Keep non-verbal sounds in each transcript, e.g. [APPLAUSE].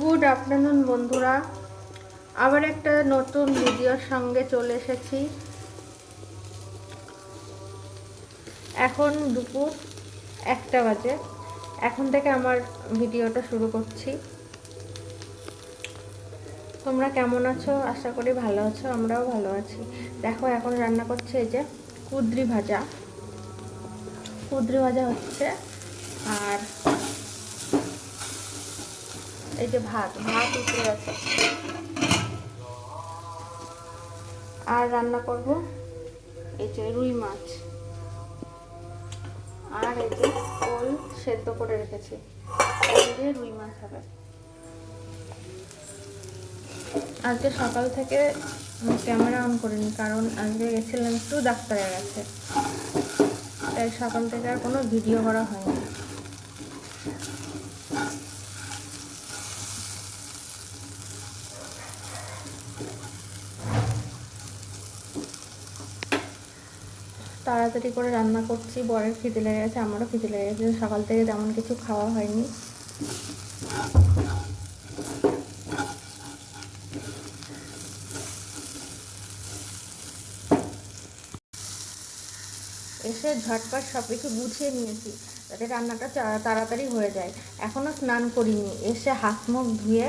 Good afternoon বন্ধুরা। আবার একটা নতুন ভিডিওর সঙ্গে চলে এসেছি। এখন দুপুর একটা বাজে। এখন থেকে আমার ভিডিওটা শুরু করছি। তোমরা কেমন আছো? আশা করি ভালো আছো, আমরাও ভালো আছি। দেখো, এখন রান্না করছে এই যে কুদ্রি ভাজা। কুদ্রি ভাজা হচ্ছে, আর এই যে ভাত ভাত উঠে গেছে আর রান্না করব এই যে রুই মাছ। আর এই যে ওল সেদ্ধ করে রেখেছি। এই যে রুই মাছ হবে। আজকে সকাল থেকে ক্যামেরা অন করিনি, কারণ আজকে গেছিলাম একটু ডাক্তারের কাছে। তাই সকাল থেকে আর কোনো ভিডিও করা হয়নি। তাড়াতাড়ি করে রান্না করছি, বরের খিদে লেগে গেছে, আমারও খিদে লেগে গেছে, সকাল থেকে তেমন কিছু খাওয়া হয়নি। এসে ঝটপট সব কিছু গুছিয়ে নিয়েছি, যাতে রান্নাটা তাড়াতাড়ি হয়ে যায়। এখনও স্নান করিনি, এসে হাত মুখ ধুয়ে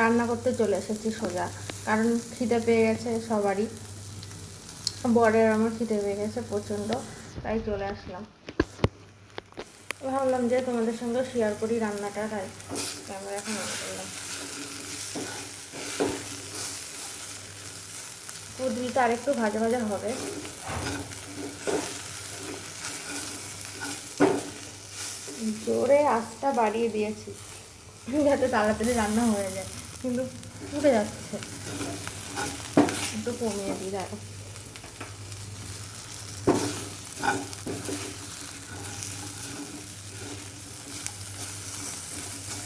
রান্না করতে চলে এসেছি সোজা, কারণ খিদে পেয়ে গেছে সবারই। বরের আমার খিদে পেয়ে গেছে প্রচণ্ড, তাই চলে আসলাম। ভাবলাম যে তোমাদের সঙ্গে শেয়ার করি রান্নাটা, তাই ক্যামেরা এখন অন করলাম। কুদরিটা আরেকটু ভাজা ভাজা হবে। জোরে আঁচটা বাড়িয়ে দিয়েছি, যাতে তাড়াতাড়ি রান্না হয়ে যায়, কিন্তু পুড়ে যাচ্ছে। একটু কমিয়ে দিই দেখো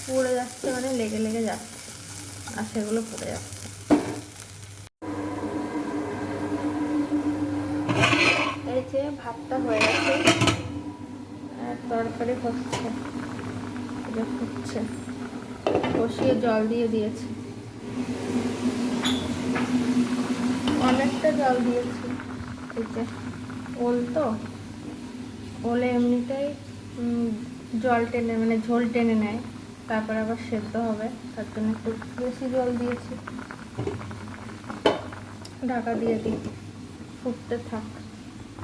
পুড়ে যাচ্ছে মানে লেগে লেগে যাচ্ছে। আর সেগুলো পুড়ে যাচ্ছে। এই যে ভাতটা হয়ে গেছে। আর তরকারি হচ্ছে। জল দিয়ে দিয়েছি। অনেকটা জল দিয়েছি। ওল তো। ওলে এমনিতেই জল টেনে মানে ঝোল টেনে নেয়। তারপর আবার সেদ্ধ হবে। তার জন্য একটু বেশি জল দিয়েছি। ঢাকা দিয়ে দিই। ফুটতে থাক।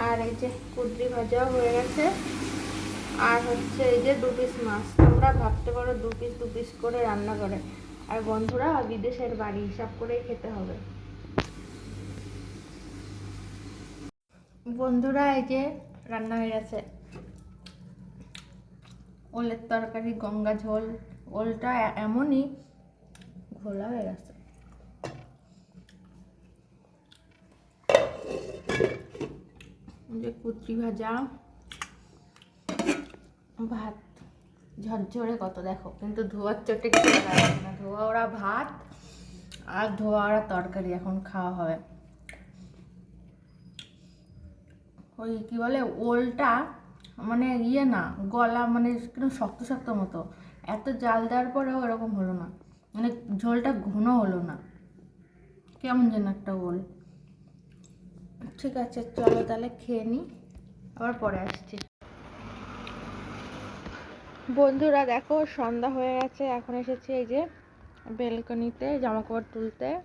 আর এই যে কুদ্রি ভাজাও হয়ে গেছে। আর হচ্ছে এই যে দু পিস মাছ। তোমরা ভাবতে পারো দু পিস দু পিস করে রান্না করে। আর বন্ধুরা, বিদেশের বাড়ি হিসাব করেই খেতে হবে। বন্ধুরা, এই যে রান্না হয়ে গেছে। ওলের তরকারি, গঙ্গা ঝোল, ওলটা এমনই ঘোলা হয়ে গেছে। যে কুচি ভাজা, ভাত। ঝরঝরে কত, দেখো, কিন্তু ধোয়ার চটে কিছু না। ধোয়া ওরা ভাত আর ধোয়া ওরা তরকারি, এখন খাওয়া হবে। ওই কি বলে, ওলটা মানে ইয়ে না, গলা মানে কীরকম শক্ত শক্ত মতো। এত জাল দেওয়ার পরেও এরকম হলো না। মানে ঝোলটা ঘন হলো না। কেমন যেন একটা ওল। ঠিক আছে, চলো তাহলে খেয়ে নিই আবার পরে আসছি। বন্ধুরা দেখো, সন্ধ্যা হয়ে গেছে। এখন এসেছি এই যে বেলকনিতে জামা কাপড় তুলতে।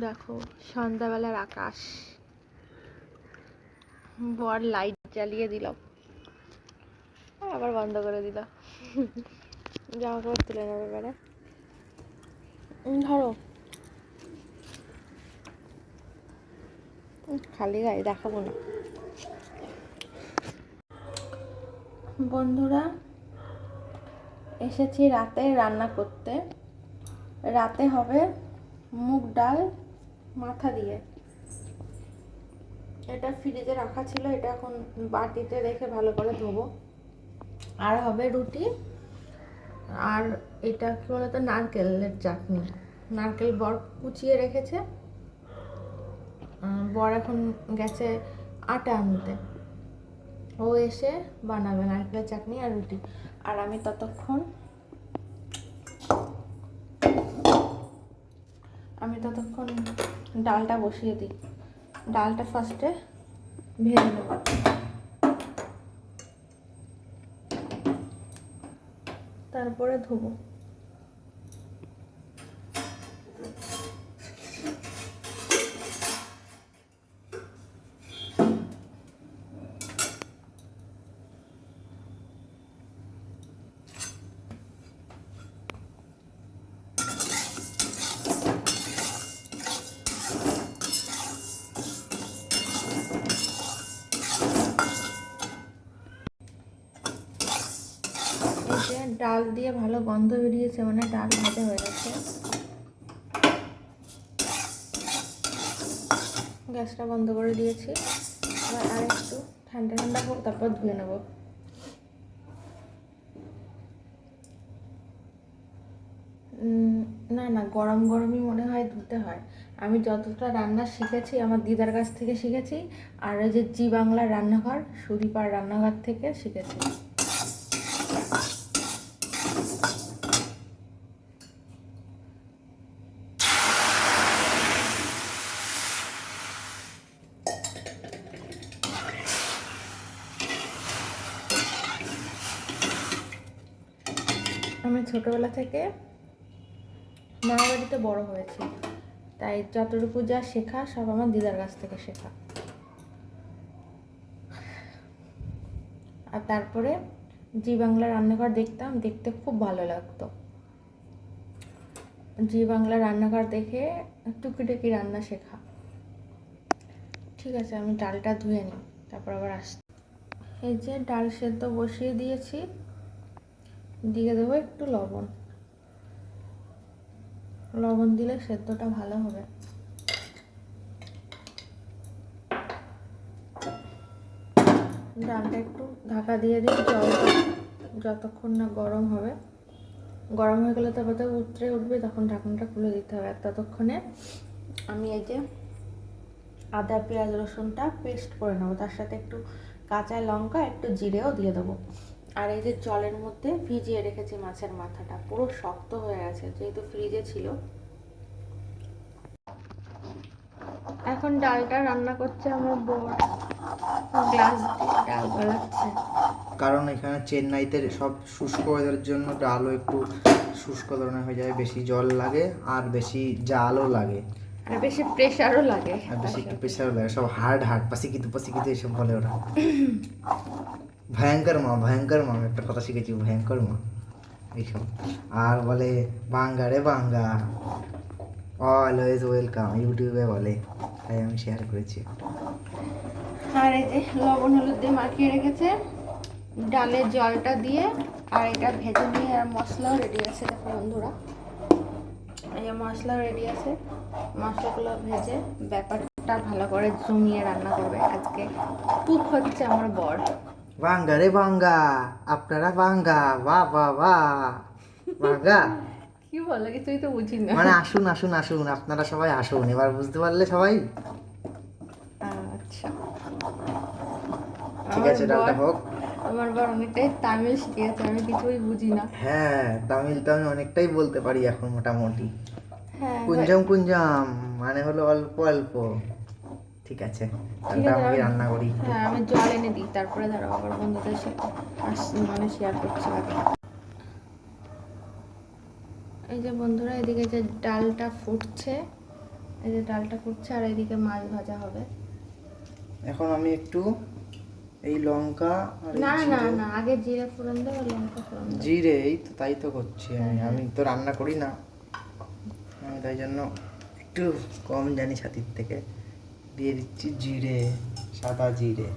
দেখো, সন্ধ্যাবেলার আকাশ। বর লাইট জ্বালিয়ে দিল। আবার বন্ধ করে দিল। জামা কাপড় তুলে নেবে এবারে। ধরো। খালি গায়ে দেখাবো না। বন্ধুরা, এসেছি রাতে রান্না করতে। রাতে হবে মুগ ডাল মাথা দিয়ে। এটা ফ্রিজে রাখা ছিল, এটা এখন বাটিতে রেখে ভালো করে ধোবো। আর হবে রুটি, আর এটা কি বলতো, নারকেলের চাটনি। নারকেল বর কুচিয়ে রেখেছে। বর এখন গেছে আটা আনতে। ও এসে বানাবে নারকেলের চাটনি আর রুটি। আর আমি ততক্ষণ আমি ততক্ষণ ডালটা বসিয়ে দিই। ডালটা ফার্স্টে ভেজে নেব। তারপরে ধোবো এই যে ডাল দিয়ে ভালো গন্ধ বেরিয়েছে মানে ডাল ভাজা হয়ে গেছে। গ্যাসটা বন্ধ করে দিয়েছি। এবার আর একটু ঠান্ডা ঠান্ডা হোক, তারপর ধুয়ে নেব। না না, গরম গরমই মনে হয় ধুতে হয়। আমি যতটা রান্না শিখেছি, আমার দিদার কাছ থেকে শিখেছি, আর ওই যে জি বাংলার রান্নাঘর, সুদীপার রান্নাঘর থেকে শিখেছি আমি ছোটবেলা থেকে মামা বাড়িতে বড় হয়েছি। তাই যতটুকু যা শেখা সব আমার দিদার কাছ থেকে শেখা। আর তারপরে জি বাংলা রান্নাঘর দেখতাম, দেখতে খুব ভালো লাগতো। জি বাংলা রান্নাঘর দেখে টুকিটাকি রান্না শেখা। ঠিক আছে, আমি ডালটা ধুয়ে নিই, তারপর আবার আসছি। এই যে ডাল সেদ্ধ বসিয়ে দিয়েছি। দিয়ে দেবো একটু লবণ। লবণ দিলে সেদ্ধটা ভালো হবে। ডালটা একটু ঢাকা দিয়ে দিই জলটা যতক্ষণ না গরম হবে। গরম হয়ে গেলে তারপর উতরে উঠবে, তখন ঢাকনটা খুলে দিতে হবে। ততক্ষণে আমি এই যে আদা, পেঁয়াজ, রসুনটা পেস্ট করে নেব। তার সাথে একটু কাঁচা লঙ্কা, একটু জিরেও দিয়ে দেবো। আর এই যে জলের মধ্যে ভিজিয়ে রেখেছি মাছের মাথাটা পুরো শক্ত হয়ে গেছে যেহেতু ফ্রিজে ছিল। এখন ডালটা রান্না করছে আমার বর। গ্লাস দিয়ে ডাল গলাচ্ছে কারণ এখানে চেন্নাইতে সব শুষ্ক ওয়েদারের জন্য ডালও একটু শুষ্ক ধরনের হয়ে যায় বেশি জল লাগে আর বেশি জালও লাগে। আর বেশি প্রেশারও লাগে। আর বেশি একটু প্রেশারও লাগে সব হার্ড হার্ড পাসিকিতু পাসিকিতু এসব বলে ওরা। [COUGHS] ভয়ঙ্কর মা ভয়ঙ্কর মা একটা কথা শিখেছি, ভয়ঙ্কর মা। এইসব আর বলে, বাঙ্গা রে বাঙ্গা অলওয়েজ ওয়েলকাম ইউটিউবে বলে, তাই আমি শেয়ার করেছি। আর এই যে লবণ হলুদ দিয়ে মাখিয়ে রেখেছে ডালের জলটা দিয়ে, আর এটা ভেজে নিয়ে আর মশলাও রেডি আছে, দেখো বন্ধুরা। এই যে মশলাও রেডি আছে, মশলাগুলো ভেজে ব্যাপারটা ভালো করে জমিয়ে রান্না করবে। আজকে কুক হচ্ছে আমার বর। বাঙ্গা রে বাঙ্গা আপনারা বাঙ্গা বাহ বাহ বাহ বাঙ্গা কি বলো? কিছুই তো বুঝি না মানে আসুন আসুন আসুন আপনারা সবাই আসুন। এবার বুঝতে পারলে সবাই। আচ্ছা। ঠিক আছে ডালটা হোক। আমার বর অনেকটাই তামিল শিখিয়েছে আমি কিছুই বুঝি না। হ্যাঁ তামিল তো আমি অনেকটাই বলতে পারি এখন মোটামুটি। হ্যাঁ কুঞ্জম কুঞ্জম মানে হলো অল্প অল্প। ঠিক আছে। আমি রান্না করি হ্যাঁ আমি জল এনে দিই তারপরে ধরো আবার বন্ধুদের সাথে মানে শেয়ার করছি এই যে বন্ধুরা এদিকে যে ডালটা ফুটছে এই যে ডালটা ফুটছে আর এদিকে মাছ ভাজা হবে। এখন আমি একটু এই লঙ্কা না না জিরে- না আগে জিরে ফোড়ন দেবো লঙ্কা ফোড়ন জিরে এই তো তাই তো করছি আমি। আমি তো রান্না করি না। আমি তাই জন্য একটু কম জানি ছাতির থেকে। দিয়ে দিচ্ছি জিরে সাদা জিরে।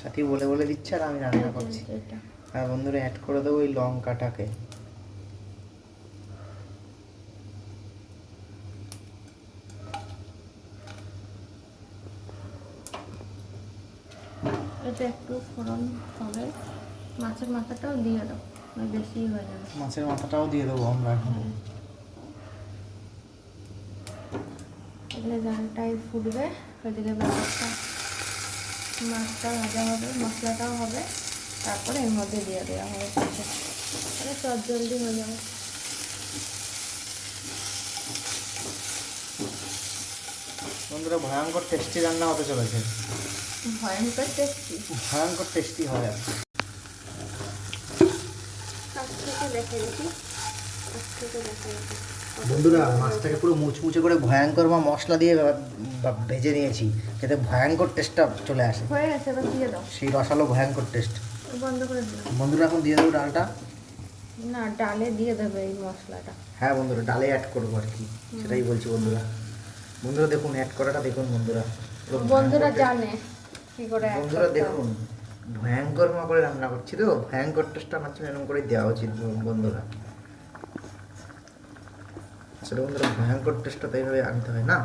সাথী বলে বলে দিচ্ছে আর আমি রান্না করছি। যে আর বন্ধুরা অ্যাড করে দেবো ওই লঙ্কাটাকে। এটা একটু ফোড়ন হবে। মাছের মাথাটাও দিয়ে দাও বেশি হয়ে যাবে। মাছের মাথাটাও দিয়ে দেবো আমরা এখন। সেখানে ঝালটাই ফুটবে ওইদিকে মাছটা মাছটা ভাজা হবে মশলাটাও হবে তারপরে এর মধ্যে দিয়ে দেওয়া হবে তাহলে সব জলদি হয়ে যাবে। বন্ধুরা ভয়ঙ্কর টেস্টি রান্না হতে চলেছে। ভয়ঙ্কর টেস্টি ভয়ঙ্কর টেস্টি হবে আজকে আজকে দেখে দেখি দেখে দেখি বন্ধুরা মাছটাকে পুরো মুচমুচে করে ভয়ঙ্কর বা মশলা দিয়ে ভেজে নিয়েছি। যাতে ভয়ঙ্কর টেস্টটা চলে আসে। হয়ে গেছে এবার দিয়ে দাও। সেই রসালো ভয়ঙ্কর টেস্ট। বন্ধ করে দিও। বন্ধুরা এখন দিয়ে দেবো ডালটা। না ডালে দিয়ে দেবে এই মশলাটা। হ্যাঁ বন্ধুরা ডালে অ্যাড করব আর কি। সেটাই বলছি বন্ধুরা। বন্ধুরা দেখুন অ্যাড করাটা দেখুন বন্ধুরা। বন্ধুরা জানে কি করে বন্ধুরা দেখুন ভয়ঙ্কর মা করে রান্না করছি তো। ভয়ঙ্কর টেস্টটা আমার জন্য এরকম করে দেওয়া উচিত বন্ধুরা। আসলে বন্ধুরা ভয়ঙ্কর টেস্টটা তো এইভাবে আনতে হয় না?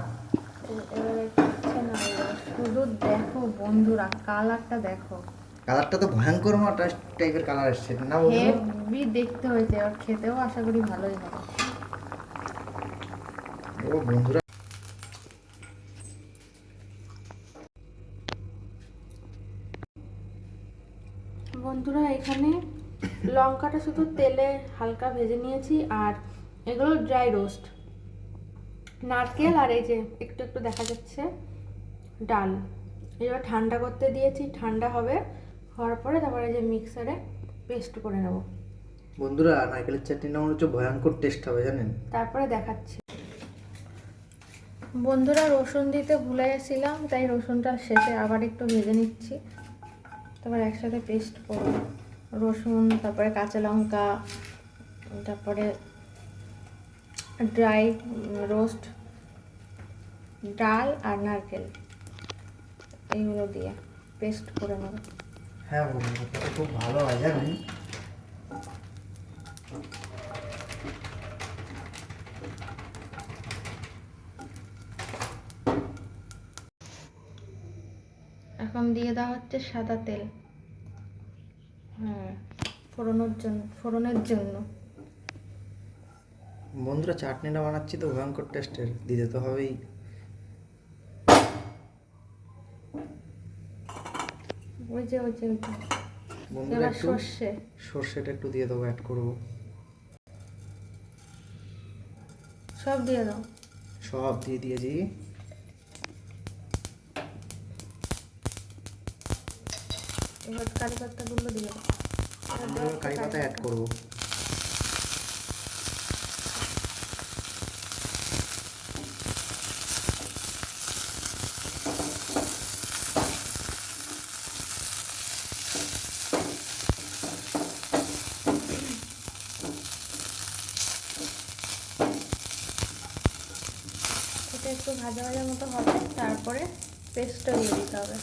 শুধু দেখো বন্ধুরা কালারটা দেখো কালারটা তো ভয়ঙ্কর মা টাইপের কালার এসছে না হেভি দেখতে হয়েছে আর খেতেও আশা করি ভালোই হবে। ও বন্ধুরা। বন্ধুরা এখানে লঙ্কাটা শুধু তেলে হালকা ভেজে নিয়েছি আর এগুলো ড্রাই রোস্ট নারকেল আর এই যে একটু একটু দেখা যাচ্ছে ডাল। এবার ঠান্ডা করতে দিয়েছি ঠান্ডা হবে হওয়ার পরে তারপরে যে মিক্সারে পেস্ট করে নেব। বন্ধুরা নারকেলের চাটনিটা মনে হচ্ছে ভয়ঙ্কর টেস্ট হবে জানেন? তারপরে দেখাচ্ছি। বন্ধুরা রসুন দিতে ভুলে গেছিলাম তাই রসুনটা শেষে আবার একটু ভেজে নিচ্ছি। তারপর একসাথে পেস্ট করব। রসুন তারপরে কাঁচা লঙ্কা তারপরে ড্রাই রোস্ট ডাল আর নারকেল। এইগুলো দিয়ে পেস্ট করে নেব। হ্যাঁ খুব ভালো হয় জানেন। এখন দিয়ে দেওয়া হচ্ছে সাদা তেল। হ্যাঁ ফোড়নোর জন্য ফোড়নের জন্য। বন্ধুরা চাটনিটা বানাচ্ছি তো ভয়ঙ্কর টেস্টের দিতে তো হবেই। ওই যে ওই যে বন্ধুরা একটু সর্ষে। সর্ষেটা একটু দিয়ে দেবো অ্যাড করব। সব দিয়ে দাও। সব দিয়ে দিয়েছি। এবার কারি পাতাগুলো দিয়ে দাও। কারি পাতা অ্যাড করব। এটা একটু ভাজা ভাজা মতো হবে, তারপরে পেস্টটা দিয়ে দিতে হবে।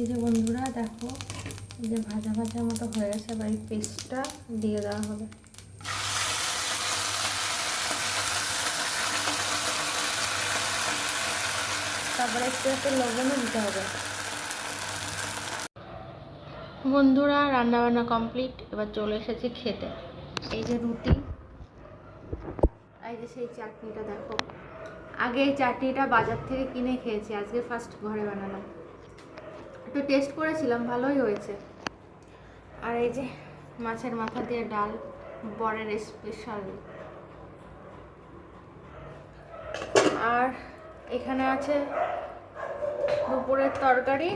এই যে বন্ধুরা, দেখো যে ভাজা ভাজা মতো হয়ে গেছে, এবার এই পেস্টটা দিয়ে দেওয়া হবে। তারপরে একটু একটু লবণও দিতে হবে। বন্ধুরা রান্না বান্না কমপ্লিট। এবার চলে এসেছি খেতে। এই যে রুটি, এই যে সেই চাটনিটা দেখো। আগে এই চাটনিটা বাজার থেকে কিনে খেয়েছি, আজকে ফার্স্ট ঘরে বানালাম। একটু টেস্ট করেছিলাম, ভালোই হয়েছে। আর এই যে মাছের মাথা দিয়ে ডাল, বরের স্পেশাল আর এখানে আছে দুপুরের তরকারি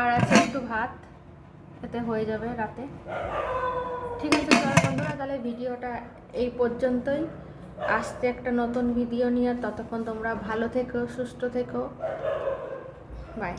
আর আছে একটু ভাত, এতে হয়ে যাবে রাতে। ঠিক আছে, চলো বন্ধুরা, তাহলে ভিডিওটা এই পর্যন্তই। আসতে একটা নতুন ভিডিও নিয়ে ততক্ষণ তোমরা ভালো থেকো, সুস্থ থেকো। বাই